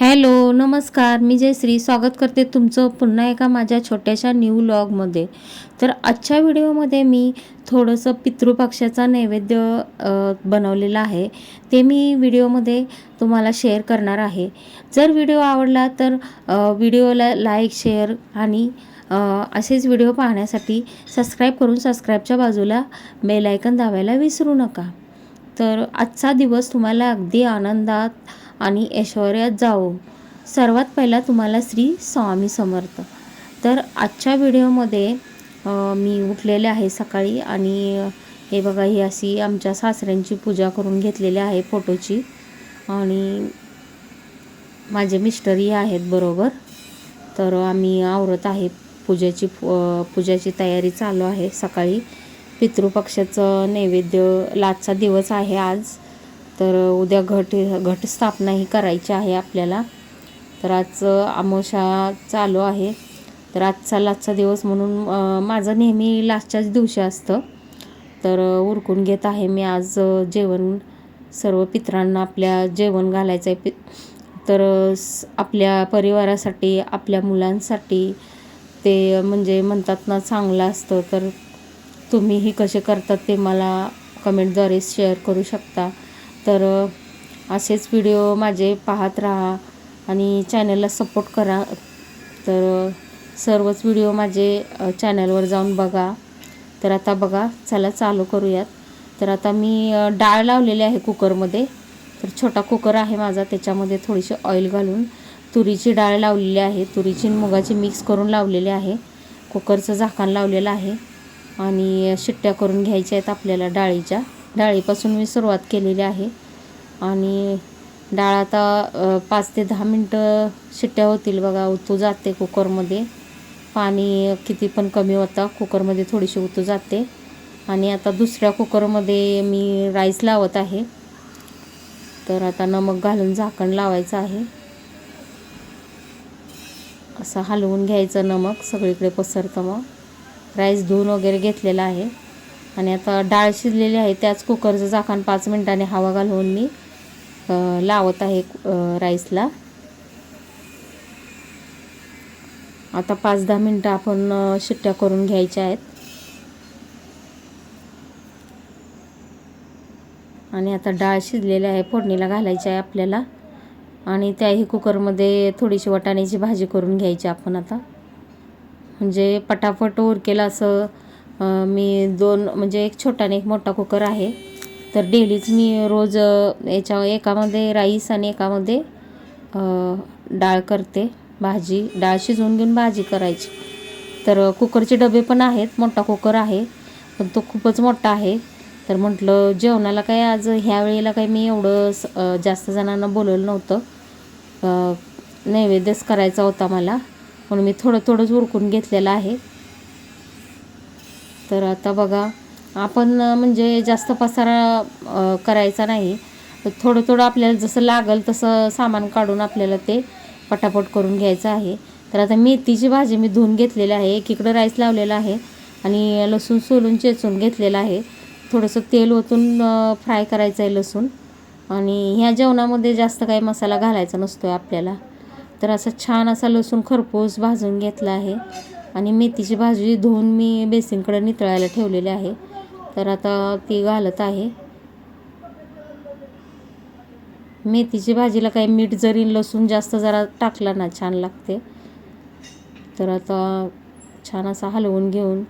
Hello नमस्कार. मी जयश्री. स्वागत करते तुमचं पुन्हा एका माझ्या छोट्याशा न्यू लॉगमध्ये तर आजच्या व्हिडिओमध्ये मी थोडंसं पितृपक्षाचा नैवेद्य बनवलेला आहे. ते मी व्हिडिओमध्ये तुम्हाला शेअर करणार आहे. जर व्हिडिओ आवडला तर व्हिडिओला लाईक शेअर आणि असेच व्हिडिओ पाहण्यासाठी सबस्क्राईब करून सबस्क्राईबच्या बाजूला बेल आयकन दाबायला विसरू नका. तर आजचा दिवस तुम्हाला अगदी आनंदात आणि ऐश्वर्यात जावो सर्वात पहिला तुम्हाला श्री स्वामी समर्थ. तर आजच्या व्हिडिओमध्ये मी उठलेले आहे सकाळी आणि हे बघा ही अशी आमच्या सासऱ्यांची पूजा करून घेतलेली आहे फोटोची. आणि माझे मिस्टरही आहेत बरोबर. तर आम्ही आवरत आहे पूजेची अ, पूजाची तयारी चालू आहे सकाळी. पितृपक्षाचं नैवेद्य लाचचा दिवस आहे आज. तर उद्या घट घटस्थापनाही करायची आहे आपल्याला. तर आज अमावस्या चालू आहे. तर आजचा लाचचा दिवस म्हणून माझं नेहमी लास्टच्याच दिवशी असतं. तर उरकून घेत आहे मी आज जेवण. सर्व पित्रांना आपल्या जेवण घालायचं आहे पि तर आपल्या परिवारासाठी आपल्या मुलांसाठी ते म्हणजे म्हणतात ना चांगलं असतं. तर तुम्हीही कसे करतात ते मला कमेंटद्वारे शेअर करू शकता. तर असेच व्हिडिओ माझे पाहत राहा आणि चॅनलला सपोर्ट करा. तर सर्वच व्हिडिओ माझे चॅनलवर जाऊन बघा. तर आता बघा चला चालू करूयात. तर आता मी डाळ लावलेली आहे कुकरमध्ये. तर छोटा कुकर आहे माझा त्याच्यामध्ये थोडीशी ऑइल घालून तुरीची डाळ लावलेली आहे. तुरीची मुगाची मिक्स करून लावलेली आहे. कुकरचं झाकण लावलेलं आहे. आणि शिट्ट्या करून घ्यायच्या आहेत आपल्याला डाळीच्या. डाळीपासून मी सुरुवात केलेली आहे. आणि डाळ आता पाच ते दहा मिनटं शिट्ट्या होतील बघा उतू जाते कुकरमध्ये. पाणी किती पण कमी होता कुकरमध्ये थोडीशी उतू जाते. आणि आता दुसऱ्या कुकरमध्ये मी राईस लावत आहे. तर आता नमक घालून झाकण लावायचं आहे. असं हलवून घ्यायचं नमक सगळीकडे पसरतं मग. राईस धुवून वगैरे घेतलेला आहे. आणि आता डाळ शिजलेली आहे त्याच कुकरचं झाकण पाच मिनटाने हवा घालवून मी लावत आहे राईसला. आता पाच दहा मिनटं आपण शिट्ट्या करून घ्यायच्या आहेत. आणि आता डाळ शिजलेली आहे फोडणीला घालायची आहे आपल्याला. आणि त्याही कुकरमध्ये थोडीशी वाटाण्याची भाजी करून घ्यायची आपण आता. म्हणजे पटापट उरकेल असं मी दोन म्हणजे एक छोटा आणि एक मोठा कुकर आहे. तर डेलीच मी रोज याच्या एकामध्ये राईस आणि एकामध्ये डाळ करते भाजी. डाळ शिजवून घेऊन भाजी करायची. तर कुकरचे डबे पण आहेत मोठा कुकर आहे पण तो खूपच मोठा आहे. तर म्हटलं जेवणाला काय आज ह्या वेळेला काही मी एवढं स- जास्त जणांना बोलवलं नव्हतं. नैवेद्यच करायचा होता मला. म्हणून मी थोडं थोडंच उरकून घेतलेलं आहे. तर आता बघा आपण म्हणजे जास्त पसारा करायचा नाही. तर थोडं थोडं आपल्याला जसं लागल तसं सामान काढून आपल्याला ते पटापट करून घ्यायचं आहे. तर आता मेथीची भाजी मी धुवून घेतलेली आहे. एकीकडं राईस लावलेला आहे आणि लसूण सोलून चेचून घेतलेलं आहे. थोडंसं तेल ओतून फ्राय करायचं आहे लसूण. आणि ह्या जेवणामध्ये जास्त काही मसाला घालायचा नसतो आहे आपल्याला. तर असं छान असा लसूण खरपूस भाजून घेतला आहे. आणि मेथीची भाजी धुवून मी बेसिनकडे नितळायला ठेवलेली आहे. तर आता ती घालत आहे. मेथीची भाजीला काही मीठ जरी लसूण जास्त जरा टाकला ना छान लागते. तर आता छान असा हलवून घेऊन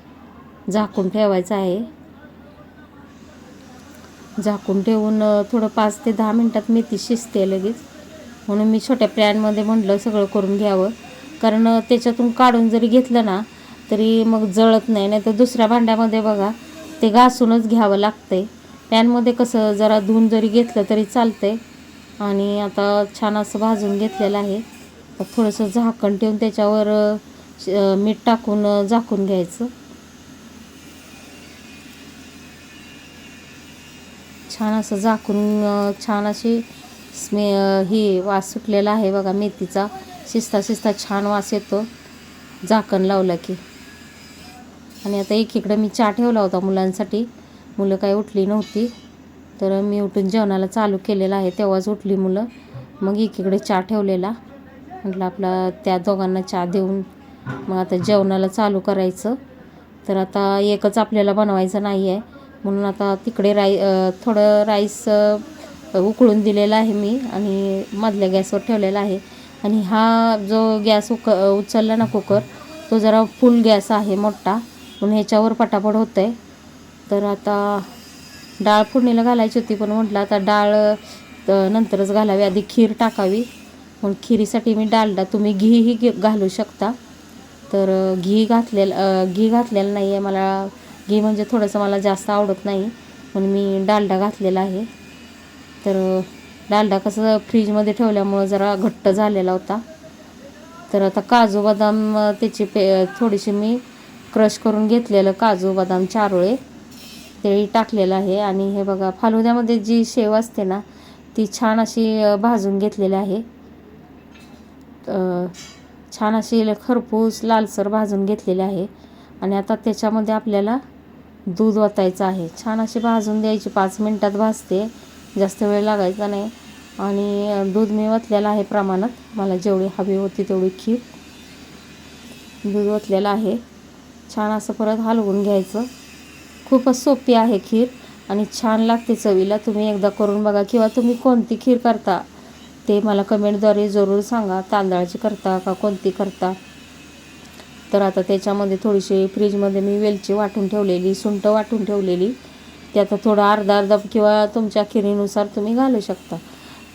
झाकून ठेवायचं आहे. झाकून ठेवून थोडं पाच ते दहा मिनटात मेथी शिजते लगेच. म्हणून मी छोट्या पॅनमध्ये म्हटलं सगळं करून घ्यावं. कारण त्याच्यातून काढून जरी घेतलं ना तरी मग जळत नाही. नाही तर दुसऱ्या भांड्यामध्ये बघा ते घासूनच घ्यावं लागते पॅनमध्ये कसं जरा धुवून जरी घेतलं तरी चालतंय. आणि आता छान असं भाजून घेतलेलं आहे. थोडंसं झाकण ठेवून त्याच्यावर मीठ टाकून झाकून घ्यायचं. छान असं झाकून छान अशी स्मे ही वास सुटलेला आहे बघा मेथीचा. शिजता शिजता छान वास येतो. झाकण लावलं की. आणि आता एकीकडे मी चहा ठेवला होता मुलांसाठी. मुलं काही उठली नव्हती. तर मी उठून जेवणाला चालू केलेलं आहे तेव्हाच उठली मुलं. मग एकीकडे चहा ठेवलेला. म्हटलं आपला त्या दोघांना चहा देऊन मग आता जेवणाला चालू करायचं. तर आता एकच आपल्याला बनवायचं नाही आहे म्हणून आता तिकडे राई थोडं राईस उकळून दिलेलं आहे मी आणि मधल्या गॅसवर ठेवलेलं आहे. आणि हा जो गॅस उक उचलला ना कुकर तो जरा फुल गॅस आहे मोठा. म्हणून ह्याच्यावर पटापट होतं आहे तर आता डाळ फोडणीला घालायची होती पण म्हटलं आता डाळ नंतरच घालावी. आधी खीर टाकावी. पण खिरीसाठी मी डालडा. तुम्ही घीही घे- घालू शकता. तर घी घातलेलं घी घातलेलं नाही आहे मला. घी म्हणजे थोडंसं मला जास्त आवडत नाही. म्हणून मी डालडा घातलेला आहे. तर डालडा कसं फ्रीजमध्ये ठेवल्यामुळं जरा घट्ट झालेला होता. तर आता काजू बदाम त्याची पे थोडीशी मी क्रश करून घेतलेलं काजू बदाम चारोळे. तेही टाकलेलं आहे आणि हे बघा फालुद्यामध्ये जी शेव असते ना ती छान अशी भाजून घेतलेली आहे. छान अशी खरपूस लालसर भाजून घेतलेली आहे आणि आता त्याच्यामध्ये आपल्याला दूध ओतायचं आहे. छान अशी भाजून द्यायची पाच मिनटात भाजते. जास्त वेळ लागायचा नाही. आणि दूध मी वतलेलं आहे प्रमाणात. मला जेवढी हवी होती तेवढी खीर दूध ओतलेलं आहे. छान असं परत हलवून घ्यायचं. खूपच सोपी आहे खीर आणि छान लागते चवीला. तुम्ही एकदा करून बघा किंवा तुम्ही कोणती खीर करता ते मला कमेंटद्वारे जरूर सांगा. तांदळाची करता का कोणती करता? तर आता त्याच्यामध्ये थोडीशी फ्रीजमध्ये मी वेलची वाटून ठेवलेली सुंठ वाटून ठेवलेली. ते आता थोडं अर्धा अर्धा किंवा तुमच्या खिरीनुसार तुम्ही घालू शकता.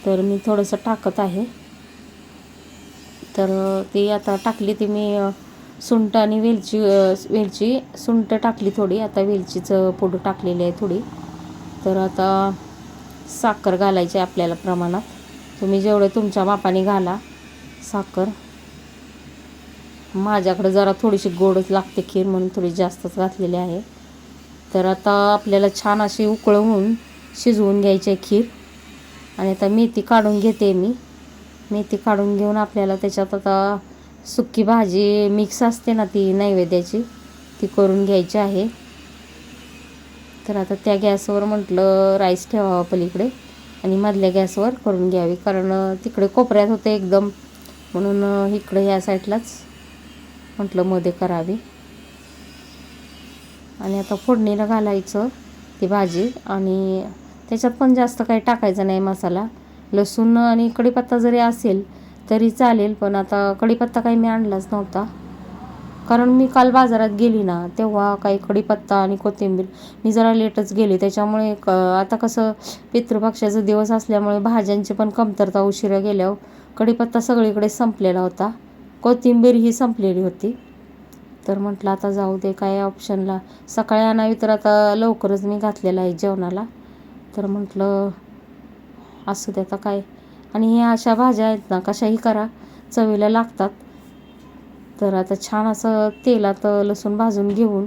तर मी थोडंसं टाकत आहे. तर ती आता टाकली ती मी सुंट आणि वेलची वेलची सुंट टाकली थोडी. आता वेलचीचं पूड टाकलेली आहे थोडी. तर आता साखर घालायची आहे आपल्याला प्रमाणात. तुम्ही जेवढे तुमच्या मापाने घाला साखर. माझ्याकडे जरा थोडीशी गोडच लागते खीर म्हणून थोडी जास्तच घातलेली आहे. तर आता आपल्याला छान अशी उकळवून शिजवून घ्यायची आहे खीर. आणि आता मेथी काढून घेते मी. मेथी काढून घेऊन आपल्याला त्याच्यात आता सुकी भाजी मिक्स असते ना ती नैवेद्याची ती करून घ्यायची आहे. तर आता त्या गॅसवर म्हटलं राईस ठेवावा पलीकडे आणि मधल्या गॅसवर करून घ्यावी कारण तिकडे कोपऱ्यात होते एकदम. म्हणून इकडे ह्या साईडलाच म्हटलं मध्ये करावी. आणि आता फोडणीला घालायचं ती भाजी. आणि त्याच्यात पण जास्त काही टाकायचं नाही मसाला. लसूण आणि कढीपत्ता जरी असेल तरी चालेल पण आता कढीपत्ता काही मी आणलाच नव्हता. कारण मी काल बाजारात गेली ना तेव्हा काही कढीपत्ता आणि कोथिंबीर मी जरा लेटच गेली. त्याच्यामुळे क आता कसं पितृपक्षाचा दिवस असल्यामुळे भाज्यांची पण कमतरता उशिरा गेल्यावर कढीपत्ता सगळीकडे संपलेला होता. कोथिंबीर ही संपलेली होती. तर म्हटलं आता जाऊ दे काय ऑप्शनला सकाळी आणावी तर आता लवकरच मी घातलेला आहे जेवणाला. तर म्हटलं असू दे आता काय. आणि ह्या अशा भाज्या आहेत ना कशाही करा चवीला लागतात. तर आता छान असं तेलात लसूण भाजून घेऊन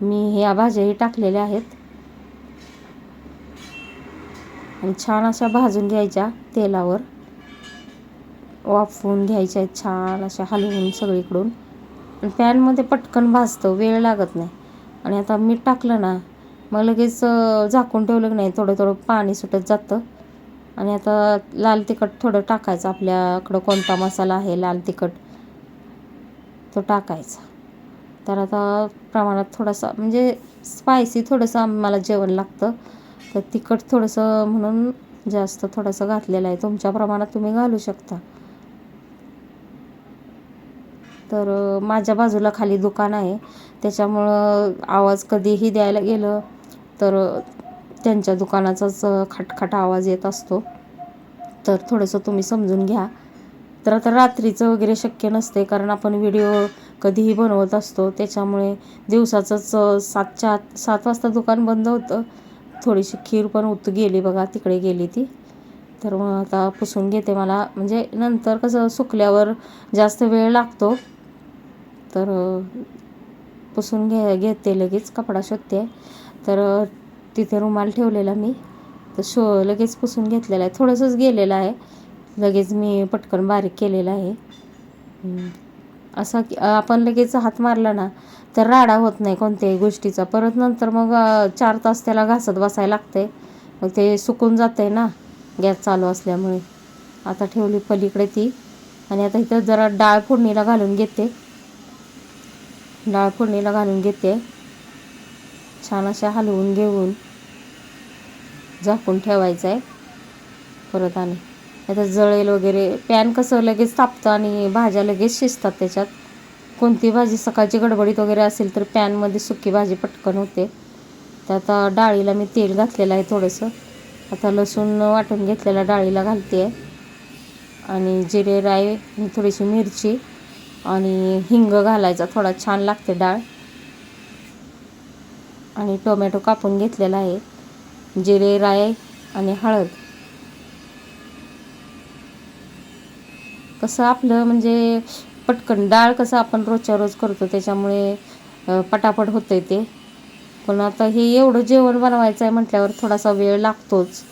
मी ह्या भाज्याही टाकलेल्या आहेत. आणि छान अशा भाजून घ्यायच्या तेलावर. वाफवून घ्यायच्या आहेत छान अशा हलवून सगळीकडून. पॅनमध्ये पटकन भाजतं वेळ लागत नाही. आणि आता मीठ टाकलं ना मग लगेच झाकून ठेवलं की नाही थोडं थोडं पाणी सुटत जातं. आणि आता लाल तिखट थोडं टाकायचं आपल्याकडं कोणता मसाला आहे लाल तिखट तो टाकायचा. तर आता प्रमाणात थोडासा म्हणजे स्पायसी थोडंसं आम्हाला जेवण लागतं. तर तिखट थोडंसं म्हणून जास्त थोडंसं घातलेलं आहे. तुमच्या प्रमाणात तुम्ही घालू शकता. तर माझ्या बाजूला खाली दुकान आहे. त्याच्यामुळं आवाज कधीही द्यायला गेलं तर त्यांच्या दुकानाचाच खटखट आवाज येत असतो. तर थोडंसं तुम्ही समजून घ्या. तर आता रात्रीचं वगैरे शक्य नसते कारण आपण व्हिडिओ कधीही बनवत असतो. त्याच्यामुळे दिवसाचंच सातच्या आत सात वाजता दुकान बंद होतं. थोडीशी खीर पण उत गेली बघा तिकडे गेली ती. तर मग आता पुसून घेते मला. म्हणजे नंतर कसं सुकल्यावर जास्त वेळ लागतो. तर पुसून घे घेते लगेच कपडा शोधते. तर तिथे रुमाल ठेवलेला मी. तर शो लगेच पुसून घेतलेला आहे. थोडंसंच गेलेलं आहे. लगेच मी पटकन बारीक केलेलं आहे. असा की आपण लगेच हात मारला ना तर राडा होत नाही कोणत्याही गोष्टीचा. परत नंतर मग चार तास त्याला घासत बसायला लागते. मग ते सुकून जात आहे ना गॅस चालू असल्यामुळे. आता ठेवली पलीकडे ती. आणि आता इथं जरा डाळ फोडणीला घालून घेते. डाळ फोडणीला घालून घेते. छान अशा हलवून घेऊन झाकून ठेवायचं आहे. परत आणि आता जळेल वगैरे. पॅन कसं लगेच तापतं आणि भाज्या लगेच शिजतात त्याच्यात. कोणती भाजी सकाळची गडबडीत वगैरे असेल तर पॅनमध्ये सुकी भाजी पटकन होते. तर आता डाळीला मी तेल घातलेलं आहे थोडंसं. आता लसूण वाटून घेतलेल्या डाळीला घालते. आहे आणि जिरे राई आणि थोडीशी मिरची. आणि हिंग घालायचा थोडा छान लागते डाळ. आणि टोमॅटो कापून घेतलेला आहे जिरे राय आणि हळद. कसं आपलं म्हणजे पटकन डाळ कसं आपण रोजच्या रोज करतो त्याच्यामुळे पटापट होतं ते. पण आता हे एवढं जेवण बनवायचं आहे म्हटल्यावर थोडासा वेळ लागतोच.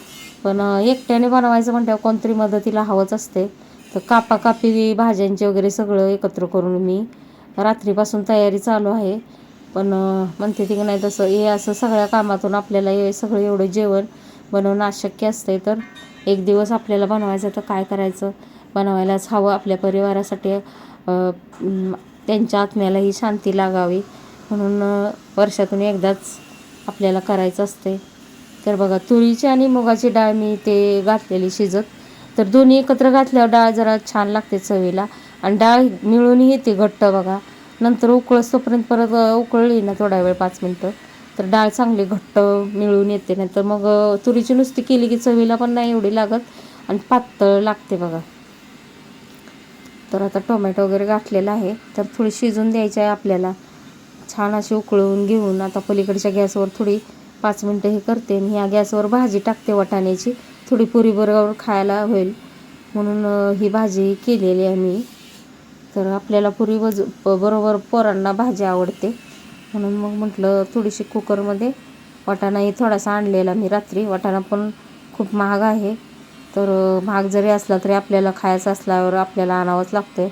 पण एकट्याने बनवायचं म्हटल्यावर कोणतरी मदतीला हवंच असते. तर कापा कापी भाज्यांचे वगैरे सगळं एकत्र करून मी रात्रीपासून तयारी चालू आहे. पण म्हणते ती की नाही तसं हे असं सगळ्या कामातून आपल्याला हे सगळं एवढं जेवण बनवणं अशक्य असते तर एक दिवस आपल्याला बनवायचं तर काय करायचं? बनवायलाच हवं आपल्या परिवारासाठी. त्यांच्या आत्म्यालाही शांती लागावी. म्हणून वर्षातून एकदाच आपल्याला करायचं असते तर बघा तुरीची आणि मुगाची डाळ मी ते घातलेली शिजत तर दोन्ही एकत्र घातल्यावर डाळ जरा छान लागते चवीला. आणि डाळ मिळूनही येते घट्ट बघा. नंतर उकळस तोपर्यंत परत उकळली ना थोडा वेळ पाच मिनटं तर डाळ चांगली घट्ट मिळून येते. नाहीतर मग तुरीची नुसती केली की चवीला पण नाही एवढी लागत आणि पातळ लागते बघा. तर आता टोमॅटो वगैरे घातलेला आहे. तर थोडी शिजून द्यायची आहे आपल्याला. छान अशी उकळून घेऊन आता पलीकडच्या गॅसवर थोडी पाच मिनटं हे करते आणि ह्या गॅसवर भाजी टाकते वाटाण्याची. थोडी पुरी बरोबर खायला होईल. म्हणून ही भाजी केलेली आहे मी. तर आपल्याला पुरी बज बरोबर पोरांना भाजी आवडते. म्हणून मग म्हटलं थोडीशी कुकरमध्ये वाटाणाही थोडासा आणलेला मी रात्री. वाटाणा पण खूप महाग आहे. तर महाग जरी असला तरी आपल्याला खायचा असल्यावर आपल्याला आणावंच लागतं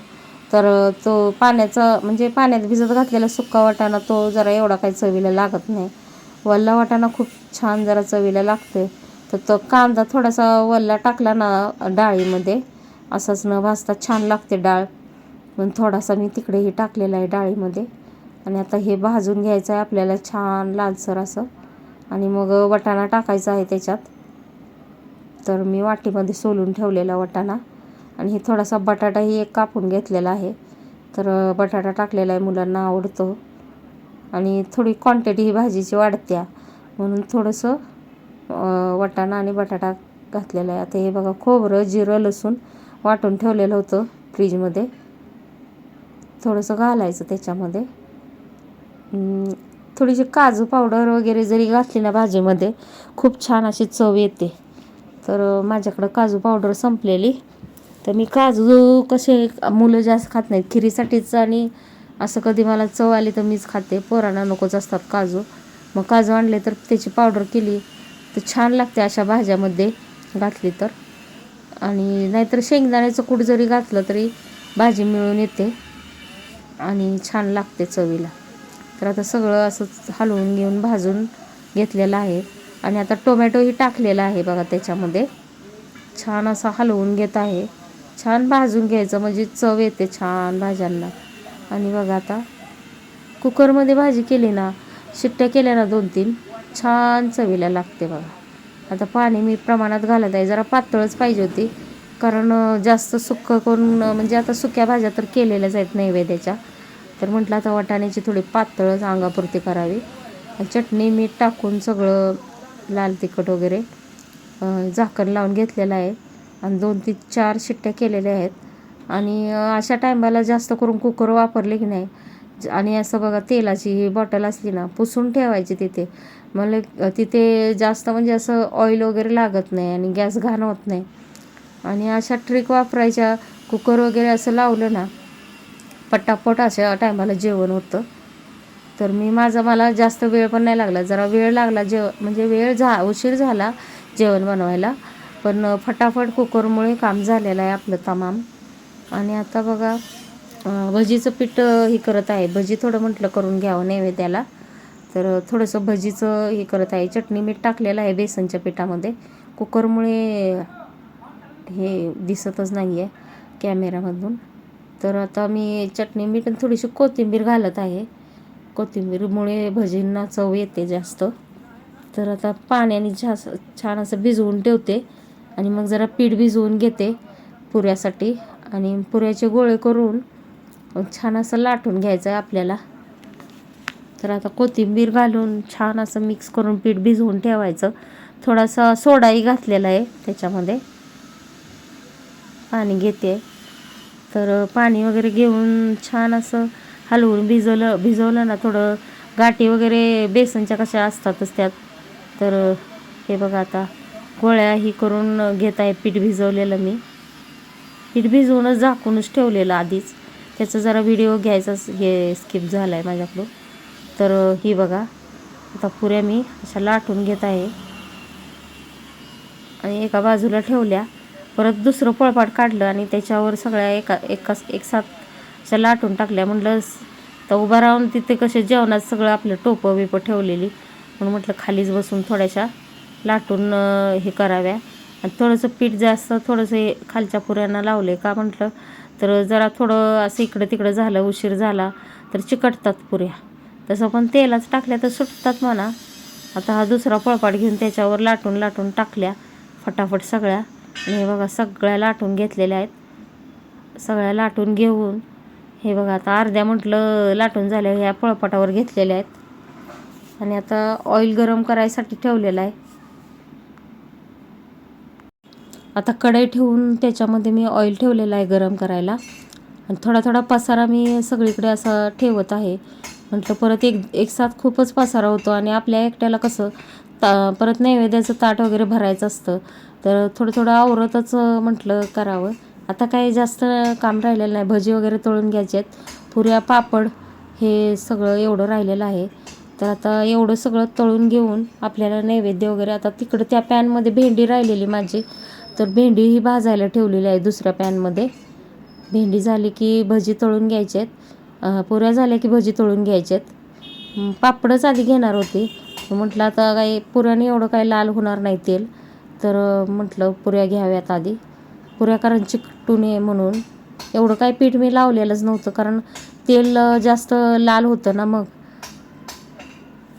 तर तो पाण्याचा म्हणजे पाण्यात भिजत घातलेला सुक्का वाटाणा तो जरा एवढा काही चवीला लागत नाही. वल्ला वाटाणा खूप छान जरा चवीला लागते तर तो कांदा थोडासा वल्ला टाकला ना डाळीमध्ये असाच न भाजता छान लागते डाळ. पण थोडासा मी तिकडेही टाकलेला आहे डाळीमध्ये. आणि आता हे भाजून घ्यायचं आहे आपल्याला छान लालसर असं. आणि मग वटाणा टाकायचा आहे त्याच्यात. तर मी वाटीमध्ये सोलून ठेवलेला वटाणा. आणि हे थोडासा बटाटाही एक कापून घेतलेला आहे. तर बटाटा टाकलेला आहे मुलांना आवडतो. आणि थोडी क्वांटिटी ही भाजीची वाढत्या. म्हणून थोडंसं वाटाणा आणि बटाटा घातलेला आहे. आता हे बघा खोबरं जिरं लसूण वाटून ठेवलेलं होतं फ्रीजमध्ये. थोडंसं घालायचं त्याच्यामध्ये. थोडीशी काजू पावडर वगैरे जरी घातली ना भाजीमध्ये खूप छान अशी चव येते. तर माझ्याकडं काजू पावडर संपलेली. तर मी काजू कसे मुलं जास्त खात नाहीत खिरीसाठीच आणि असं कधी मला चव आली तर मीच खाते. पोरांना नकोच असतात काजू. मग काजू आणले तर त्याची पावडर केली. तर छान लागते अशा भाज्यामध्ये घातली तर. आणि नाहीतर शेंगदाण्याचं कूट जरी घातलं तरी भाजी मिळून येते. आणि छान लागते चवीला. तर आता सगळं असं हलवून घेऊन भाजून घेतलेलं आहे. आणि आता टोमॅटोही टाकलेला आहे बघा त्याच्यामध्ये. छान असा हलवून घेत आहे. छान भाजून घ्यायचं म्हणजे चव येते छान भाज्यांना. आणि बघा आता कुकरमध्ये भाजी केली ना शिट्ट्या केल्या ना दोन तीन छान चवीला लागते बघा. आता पाणी मी प्रमाणात घालत आहे. जरा पातळच पाहिजे होती. कारण जास्त सुक्क करून म्हणजे आता सुक्या भाज्या तर केलेल्याच आहेत नैवेद्याच्या. तर म्हटलं आता वाटाण्याची थोडी पातळच अंगापुरती करावी. चटणी मीठ टाकून सगळं लाल तिखट वगैरे झाकण लावून घेतलेलं आहे. आणि दोन ते चार शिट्ट्या केलेल्या आहेत. आणि अशा टायमाला जास्त करून कुकर वापरले की नाही ज- आणि असं बघा तेलाची ही बॉटल असली ना पुसून ठेवायची तिथे. मला तिथे जास्त म्हणजे असं ऑइल वगैरे लागत नाही आणि गॅस घाण होत नाही. आणि अशा ट्रिक वापरायच्या कुकर वगैरे असं लावलं ना पटापट अशा टायमाला जेवण होतं. तर मी माझा मला जास्त वेळ पण नाही लागला. जरा वेळ लागला जेव म्हणजे वेळ झा उशीर झाला जेवण बनवायला. पण फटाफट कुकरमुळे काम झालेलं आहे आपलं तमाम. आणि आता बघा भजीचं पीठ हे करत आहे. भजी थोडं म्हटलं करून घ्यावं नैवेद्याला. तर थोडंसं भजीचं हे करत आहे. चटणी मीठ टाकलेलं आहे बेसनच्या पिठामध्ये. कुकरमुळे हे दिसतच नाही आहे कॅमेरामधून. तर आता मी चटणी मीठ आणि थोडीशी कोथिंबीर घालत आहे. कोथिंबीरमुळे भजींना चव येते जास्त. तर आता पाण्याने छा छान असं भिजवून ठेवते आणि मग जरा पीठ भिजवून घेते पुऱ्यासाठी. आणि पुऱ्याचे गोळे करून छान असं लाटून घ्यायचं आहे आपल्याला. तर आता कोथिंबीर घालून छान असं मिक्स करून पीठ भिजवून ठेवायचं. थोडासा सोडाही घातलेला आहे त्याच्यामध्ये. पाणी घेते. तर पाणी वगैरे घेऊन छान असं हलवून भिजवलं भिजवलं ना थोडं गाठी वगैरे बेसनच्या कशा असतातच त्यात. तर हे बघा आता गोळ्या ही करून घेत आहे पीठ भिजवलेलं मी. पीठ भिजवूनच झाकूनच ठेवलेलं आधीच. त्याचा जरा व्हिडिओ घ्यायचा हे स्किप झाला आहे माझ्याकडून. तर ही बघा. आता पुऱ्या मी अशा लाटून घेत आहे. आणि एका बाजूला ठेवल्या. परत दुसरं पळपाट काढलं आणि त्याच्यावर सगळ्या एका एका एकसाथ अशा लाटून टाकल्या. म्हटलं तर उभा राहून तिथे कसे जेवणात सगळं आपलं टोपं बिपं ठेवलेली. म्हणून म्हटलं खालीच बसून थोड्याशा लाटून हे कराव्या. आणि थोडंसं पीठ जास्त थोडंसं हे खालच्या पुऱ्यांना लावले का म्हटलं तर जरा थोडं असं इकडं तिकडं झालं उशीर झाला तर चिकटतात पुऱ्या. तसं पण तेलाच टाकल्या तर सुटतात म्हणा. आता हा दुसरा पळपाट घेऊन त्याच्यावर लाटून लाटून टाकल्या. फटाफट सगळ्या. आणि हे बघा सगळ्या लाटून घेतलेल्या आहेत. सगळ्या लाटून घेऊन. हे बघा आता अर्ध्या म्हटलं लाटून झाल्या ह्या पळपाटावर घेतलेल्या आहेत. आणि आता ऑइल गरम करायसाठी ठेवलेलं आहे. आता कढई ठेवून त्याच्यामध्ये मी ऑइल ठेवलेलं आहे गरम करायला. आणि थोडा थोडा पसारा मी सगळीकडे असा ठेवत आहे. म्हटलं परत एक एक साथ खूपच पसारा होतो आणि आपल्या एकट्याला कसं ता परत नैवेद्याचं ताट वगैरे भरायचं असतं. तर थोडं थोडं आवरतच म्हटलं करावं. आता काही जास्त काम राहिलेलं नाही. भजी वगैरे तळून घ्यायचे आहेत. पुऱ्या पापड हे सगळं एवढं राहिलेलं आहे. तर आता एवढं सगळं तळून घेऊन आपल्याला नैवेद्य वगैरे आता तिकडं त्या पॅनमध्ये भेंडी राहिलेली माझी. तर भेंडी ही भाजायला ठेवलेली आहे दुसऱ्या पॅनमध्ये. भेंडी झाली की भजी तळून घ्यायचे आहेत. पुऱ्या झाल्या की भजी तळून घ्यायच्यात पापडच आधी घेणार होती. म्हटलं आता काही पुऱ्याने एवढं काही लाल होणार नाही तेल. तर म्हटलं पुऱ्या घ्याव्यात आधी. पुऱ्या कारण चिकटू नये म्हणून. एवढं काही पीठ मी लावलेलंच नव्हतं कारण तेल जास्त लाल होतं ना मग.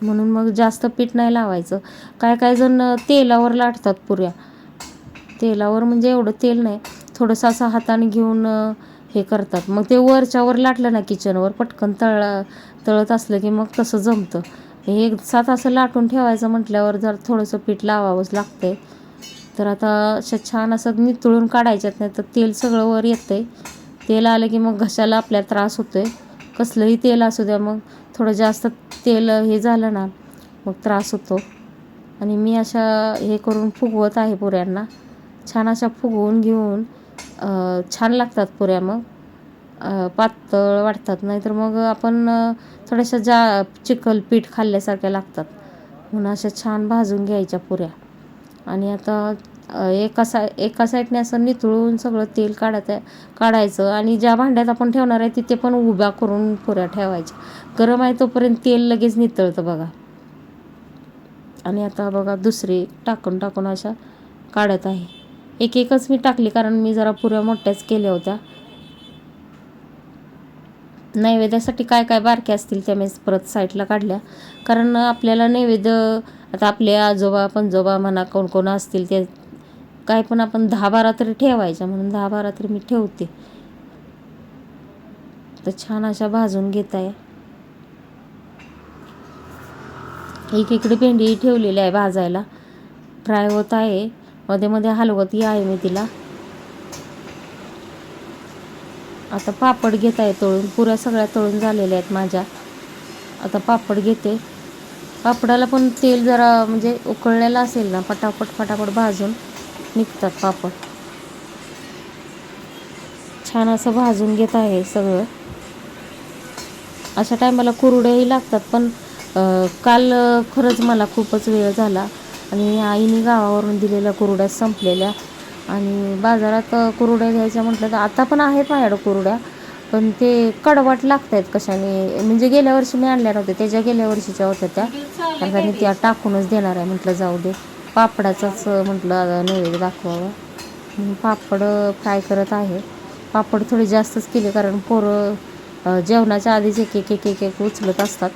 म्हणून मग जास्त पीठ नाही लावायचं. काय काय जण तेलावर लाटतात पुऱ्या. तेलावर म्हणजे एवढं तेल नाही. थोडंसं असं हाताने घेऊन हे करतात. मग ते वरच्यावर लाटलं ना किचनवर पटकन तळ तळत असलं की मग तसं जमतं. हे एक असं लाटून ठेवायचं म्हटल्यावर जर थोडंसं पीठ लावावंच लागतंय तर आता अशा छान असं नितळून काढायच्यात नाही तर तेल सगळं वर येतंय. तेल आलं की मग घशाला आपल्या त्रास होतोय. कसलंही तेल असू द्या मग थोडं जास्त तेल हे झालं ना मग त्रास होतो. आणि मी अशा हे करून फुगवत आहे पुऱ्यांना. छान अशा फुगवून घेऊन छान लागतात पुऱ्या मग. पातळ वाटतात नाहीतर मग आपण थोड्याशा जा चिखलपीठ खाल्ल्यासारख्या लागतात. म्हणून अशा छान भाजून घ्यायच्या पुऱ्या. आणि आता एका साय एका साईडने असं नितळून सगळं तेल काढत काढायचं आणि ज्या भांड्यात आपण ठेवणार आहे तिथे पण उभ्या करून पुऱ्या ठेवायच्या. गरम आहे तोपर्यंत तेल लगेच नितळतं बघा. आणि आता बघा दुसरी टाकून टाकून अशा काढत आहे. एक एकच मी टाकली कारण मी जरा पुऱ्या मोठ्याच केल्या होत्या. नैवेद्यासाठी काय काय बारक्या असतील त्या मी परत साईडला काढल्या. कारण आपल्याला नैवेद्य आता आपले आजोबा पंजोबा म्हणा कोण कोण असतील ते काय पण आपण दहा बारा तरी ठेवायच्या म्हणून दहा बारा तरी मी ठेवते. तर छान अशा भाजून घेत आहे. एकीकडे भेंडी ठेवलेली आहे भाजायला. फ्राय होत आहे. मध्ये मध्ये हलवत आहे मी तिला. आता पापड घेत आहे तळून पुऱ्या सगळ्या तळून झालेल्या आहेत माझ्या. आता पापड घेते. पापडाला पण तेल जरा म्हणजे उकळलेलं असेल ना पटापट फटाफट भाजून निघतात पापड. छान असं भाजून घेत आहे सगळं. अशा टायमाला कुरड्याही लागतात पण काल खरंच मला खूपच वेळ झाला. आणि आईने गावावरून दिलेल्या कुरड्या संपलेल्या. आणि बाजारात अं, कुरड्या घ्यायच्या म्हटलं तर आता पण आहेत माझ्याकडं कुरड्या. पण ते कडवट लागत आहेत कशाने? म्हणजे गेल्या वर्षी मी आणल्या नव्हत्या त्याच्या गेल्या वर्षीच्या होत्या त्या. कारण मी त्या टाकूनच देणार आहे म्हटलं जाऊ दे. पापडाचाच म्हटलं नैवेद्य दाखवावं. पापड फ्राय करत आहे. पापड थोडे जास्तच केले कारण पोरं जेवणाच्या आधीच एक एक एक एक उचलत असतात.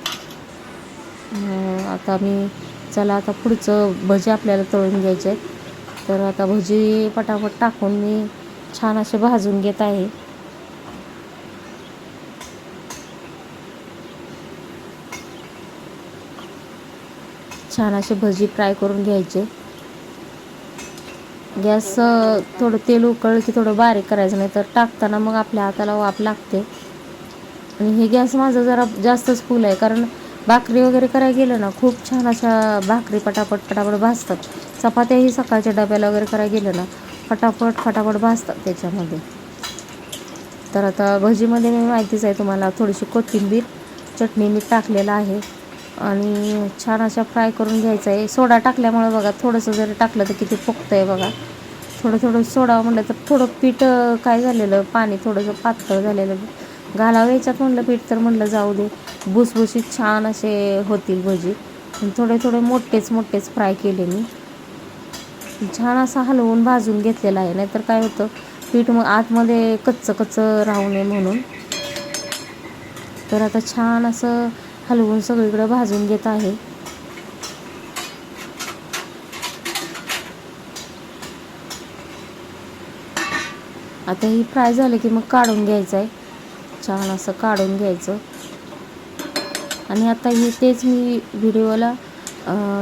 आता मी चला आता पुढचं भजी आपल्याला तळून घ्यायचे आहेत. तर आता भजी पटापट टाकून मी छान असे भाजून घेत आहे. छान असे भजी फ्राय करून घ्यायचे. गॅस थोडं तेल उकळलं की थोडं बारीक करायचं नाही तर टाकताना मग आपल्या हाताला वाफ लागते. आणि हे गॅस माझं जरा जास्तच फुल आहे कारण भाकरी वगैरे करायला गेलं ना खूप छान अशा भाकरी पटापट पटापट भाजतात. चपात्याही सकाळच्या डब्याला वगैरे करायला गेलं ना फटाफट फटाफट भाजतात त्याच्यामध्ये. तर आता भजीमध्ये मी माहितीच आहे तुम्हाला थोडीशी कोथिंबीर चटणी मीठ टाकलेलं आहे. आणि छान अशा फ्राय करून घ्यायचं आहे. सोडा टाकल्यामुळे बघा थोडंसं जरी टाकलं तर किती पोखतं आहे बघा. थोडं थोडं सोडा म्हटलं तर थोडं पीठ काय झालेलं पाणी थोडंसं पातळ झालेलं. घालावं याच्यात म्हणलं पीठ तर म्हणलं जाऊ दे. भुसभुशीत छान असे होतील भजी. थोडे थोडे मोठेच मोठेच फ्राय केले मी. छान असं हलवून भाजून घेतलेलं आहे. नाहीतर काय होतं पीठ मग आतमध्ये कच्चं कच्चं राहू नये म्हणून. तर आता छान असं हलवून सगळीकडे भाजून घेत आहे. आता ही फ्राय झालं की मग काढून घ्यायचं आहे छान असं काढून घ्यायचं. आणि आता हे तेच मी व्हिडिओला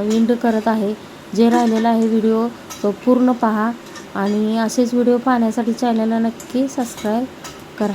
विंड करत आहे. जे राहिलेला आहे व्हिडिओ तो पूर्ण पहा. आणि असेच व्हिडिओ पाहण्यासाठी चॅनलला नक्की सबस्क्राईब करा.